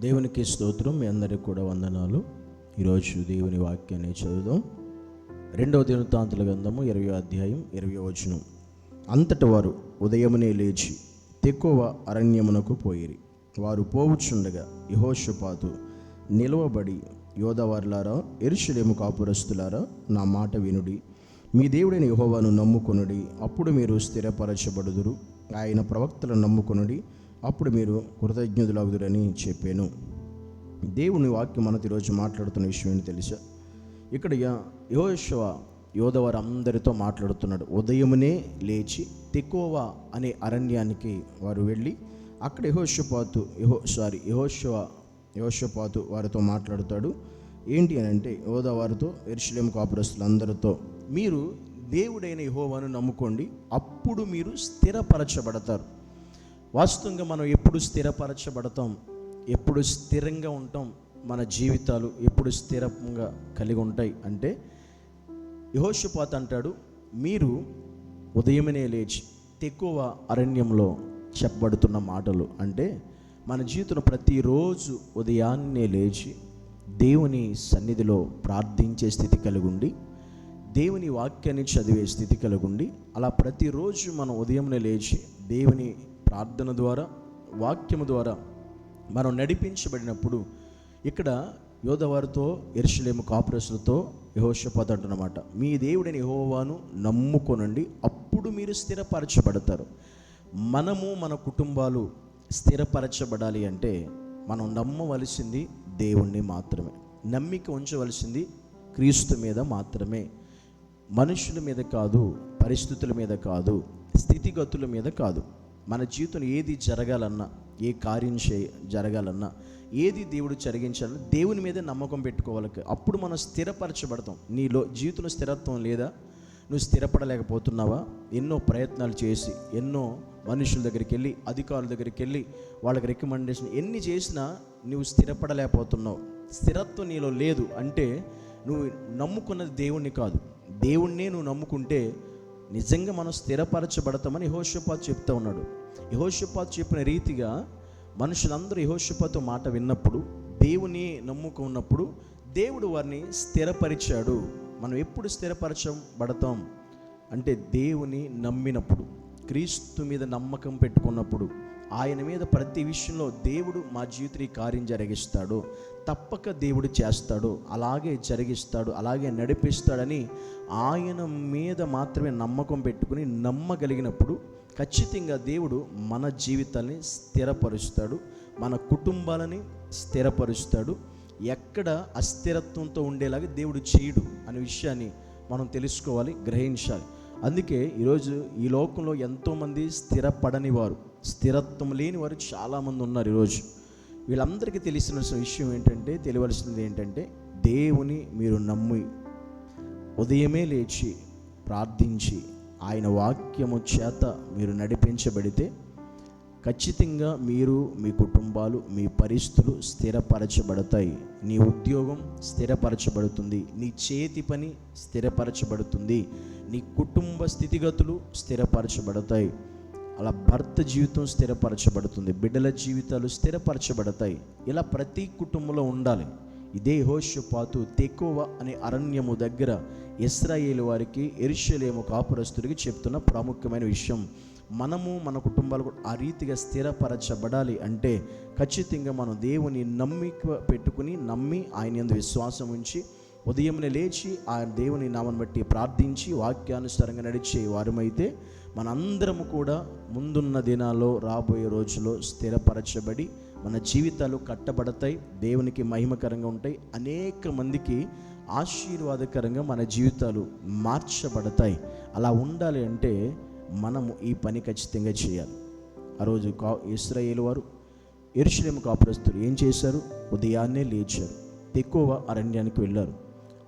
దేవునికి స్తోత్రం మీ అందరికి కూడా వందనాలు. ఈరోజు దేవుని వాక్యాన్ని చదువుదాం. రెండవ దినతాంతుల గ్రంథము ఇరవై అధ్యాయం ఇరవై వచనం. అంతటి వారు ఉదయమునే లేచి తెక్కువ అరణ్యమునకు పోయిరి. వారు పోవుచుండగా యహోషపాతు నిలవబడి యోధవారులారా ఎరుషులేము కాపురస్తులారా నా మాట వినుడి. మీ దేవుడైన యహోవాను నమ్ముకొనుడి అప్పుడు మీరు స్థిరపరచబడుదురు. ఆయన ప్రవక్తలను నమ్ముకొనుడి అప్పుడు మీరు కృతజ్ఞతులగుదురని చెప్పాను. దేవుని వాక్యం మనతో ఈరోజు మాట్లాడుతున్న విషయం ఏంటి తెలుసా? ఇక్కడ యోశవ యోధవారు అందరితో మాట్లాడుతున్నాడు. ఉదయమునే లేచి తెకోవా అనే అరణ్యానికి వారు వెళ్ళి అక్కడ యహోషపాతు యహో సారీ యహోశవ యహోషపాతు వారితో మాట్లాడుతాడు. ఏంటి అని అంటే యోధవారితో ఎరుషులేం కాపురస్తులు అందరితో మీరు దేవుడైన యహోవాను నమ్ముకోండి అప్పుడు మీరు స్థిరపరచబడతారు. వాస్తవంగా మనం ఎప్పుడు స్థిరపరచబడతాం ఎప్పుడు స్థిరంగా ఉంటాం మన జీవితాలు ఎప్పుడు స్థిరంగా కలిగి ఉంటాయి అంటే యహోషపాత్ అంటాడు మీరు ఉదయమనే లేచి తెక్కువ అరణ్యంలో చెప్పబడుతున్న మాటలు అంటే మన జీవితంలో ప్రతిరోజు ఉదయాన్నే లేచి దేవుని సన్నిధిలో ప్రార్థించే స్థితి కలిగుండి దేవుని వాక్యాన్ని చదివే స్థితి కలిగుండి అలా ప్రతిరోజు మనం ఉదయంనే లేచి దేవుని ప్రార్థన ద్వారా వాక్యము ద్వారా మనం నడిపించబడినప్పుడు ఇక్కడ యోధవారితో ఎరుషులేము కాపురసులతో యహోషపాత అంటున్నమాట. మీ దేవుడిని యహోవాను నమ్ముకొనండి అప్పుడు మీరు స్థిరపరచబడతారు. మనము మన కుటుంబాలు స్థిరపరచబడాలి అంటే మనం నమ్మవలసింది దేవుణ్ణి మాత్రమే. నమ్మిక ఉంచవలసింది క్రీస్తు మీద మాత్రమే. మనుషుల మీద కాదు పరిస్థితుల మీద కాదు స్థితిగతుల మీద కాదు. మన జీవితం ఏది జరగాలన్నా ఏ కార్యం చే జరగాలన్నా ఏది దేవుడు జరిగించాలన్నా దేవుని మీద నమ్మకం పెట్టుకోవాలి అప్పుడు మనం స్థిరపరచబడతాం. నీలో జీవితంలో స్థిరత్వం లేదా? నువ్వు స్థిరపడలేకపోతున్నావా? ఎన్నో ప్రయత్నాలు చేసి ఎన్నో మనుషుల దగ్గరికి వెళ్ళి అధికారుల దగ్గరికి వెళ్ళి వాళ్ళకి రికమెండేషన్ ఎన్ని చేసినా నువ్వు స్థిరపడలేకపోతున్నావు. స్థిరత్వం నీలో లేదు అంటే నువ్వు నమ్ముకున్నది దేవుణ్ణి కాదు. దేవుణ్ణే నువ్వు నమ్ముకుంటే నిజంగా మనం స్థిరపరచబడతామని యహోషపాత్ చెప్తా ఉన్నాడు. యహోషపాత్ చెప్పిన రీతిగా మనుషులందరూ యహోషపాత్ మాట విన్నప్పుడు దేవుని నమ్ముకున్నప్పుడు దేవుడు వారిని స్థిరపరిచాడు. మనం ఎప్పుడు స్థిరపరచబడతాం? అంటే దేవుని నమ్మినప్పుడు. క్రీస్తు మీద నమ్మకం పెట్టుకున్నప్పుడు ఆయన మీద ప్రతి విషయంలో దేవుడు మా జీవితం కార్యం జరిగిస్తాడు. తప్పక దేవుడు చేస్తాడు. అలాగే జరిగిస్తాడు. అలాగే నడిపిస్తాడని ఆయన మీద మాత్రమే నమ్మకం పెట్టుకుని నమ్మగలిగినప్పుడు ఖచ్చితంగా దేవుడు మన జీవితాన్ని స్థిరపరుస్తాడు. మన కుటుంబాలని స్థిరపరుస్తాడు. ఎక్కడ అస్థిరత్వంతో ఉండేలాగా దేవుడు చేయడు అనే విషయాన్ని మనం తెలుసుకోవాలి గ్రహించాలి. అందుకే ఈరోజు ఈ లోకంలో ఎంతోమంది స్థిరపడని వారు స్థిరత్వం లేని వారు చాలామంది ఉన్నారు ఈరోజు. వీళ్ళందరికీ తెలిసిన విషయం ఏంటంటే తెలియవలసినది ఏంటంటే దేవుని మీరు నమ్మి ఉదయమే లేచి ప్రార్థించి ఆయన వాక్యము చేత మీరు నడిపించబడితే ఖచ్చితంగా మీరు మీ కుటుంబాలు మీ పరిస్థితులు స్థిరపరచబడతాయి. నీ ఉద్యోగం స్థిరపరచబడుతుంది. నీ చేతి పని స్థిరపరచబడుతుంది. నీ కుటుంబ స్థితిగతులు స్థిరపరచబడతాయి. అలా భర్త జీవితం స్థిరపరచబడుతుంది. బిడ్డల జీవితాలు స్థిరపరచబడతాయి. ఇలా ప్రతి కుటుంబంలో ఉండాలి. ఇదే హోషపాతు తెక్కువ అనే అరణ్యము దగ్గర ఇస్రాయేల్ వారికి ఎరుషలేము కాపురస్తుడికి చెప్తున్న ప్రాముఖ్యమైన విషయం. మనము మన కుటుంబాలు కూడా ఆ రీతిగా స్థిరపరచబడాలి అంటే ఖచ్చితంగా మనం దేవుని నమ్మిక పెట్టుకుని నమ్మి ఆయన ఎందు విశ్వాసం ఉంచి ఉదయంనే లేచి ఆ దేవుని నామను బట్టి ప్రార్థించి వాక్యానుసారంగా నడిచే వారమైతే మనందరము కూడా ముందున్న దినాల్లో రాబోయే రోజుల్లో స్థిరపరచబడి మన జీవితాలు కట్టబడతాయి దేవునికి మహిమకరంగా ఉంటాయి అనేక మందికి ఆశీర్వాదకరంగా మన జీవితాలు మార్చబడతాయి. అలా ఉండాలి అంటే మనము ఈ పని ఖచ్చితంగా చేయాలి. ఆ రోజు కా ఇస్రాయేల్ వారు ఎరుషలేము కాపురస్తులు ఏం చేశారు? ఉదయాన్నే లేచారు. ఎక్కువ అరణ్యానికి వెళ్ళారు.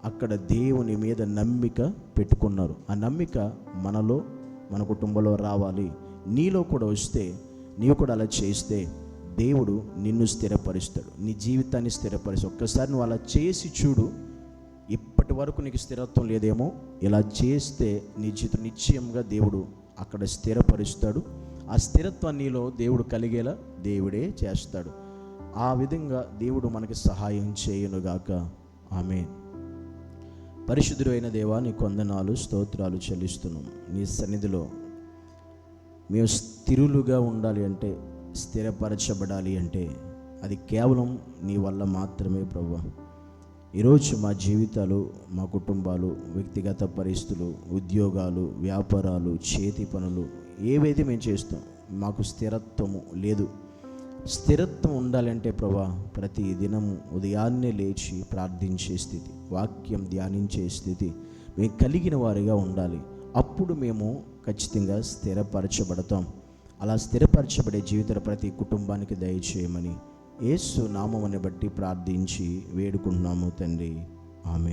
అక్కడ దేవుని మీద నమ్మిక పెట్టుకున్నారు. ఆ నమ్మిక మనలో మన కుటుంబంలో రావాలి. నీలో కూడా వస్తే నీవు కూడా అలా చేస్తే దేవుడు నిన్ను స్థిరపరుస్తాడు. నీ జీవితాన్ని స్థిరపరుస్తాడు. ఒక్కసారి నువ్వు అలా చేసి చూడు. ఇప్పటి వరకు నీకు స్థిరత్వం లేదేమో? ఇలా చేస్తే నీ జీవితం నిశ్చయంగా దేవుడు అక్కడ స్థిరపరుస్తాడు. ఆ స్థిరత్వం నీలో దేవుడు కలిగేలా దేవుడే చేస్తాడు. ఆ విధంగా దేవుడు మనకి సహాయం చేయనుగాక. ఆమె పరిశుద్ధుడు అయిన దేవా నీ కొందనాలు స్తోత్రాలు చెల్లిస్తున్నాం. నీ సన్నిధిలో మేము స్థిరులుగా ఉండాలి అంటే స్థిరపరచబడాలి అంటే అది కేవలం నీ వల్ల మాత్రమే ప్రభు ఈరోజు మా జీవితాలు మా కుటుంబాలు వ్యక్తిగత పరిస్థితులు ఉద్యోగాలు వ్యాపారాలు చేతి పనులు ఏవైతే మేము చేస్తాం మాకు స్థిరత్వము లేదు. స్థిరత్వం ఉండాలంటే ప్రభా ప్రతి దినము ఉదయాన్నే లేచి ప్రార్థించే స్థితి వాక్యం ధ్యానించే స్థితి మేము కలిగిన వారిగా ఉండాలి. అప్పుడు మేము ఖచ్చితంగా స్థిరపరచబడతాం. అలా స్థిరపరచబడే జీవిత ప్రతి కుటుంబానికి దయచేయమని యేసు నామముని బట్టి ప్రార్థించి వేడుకుంటున్నాము తండ్రి. ఆమె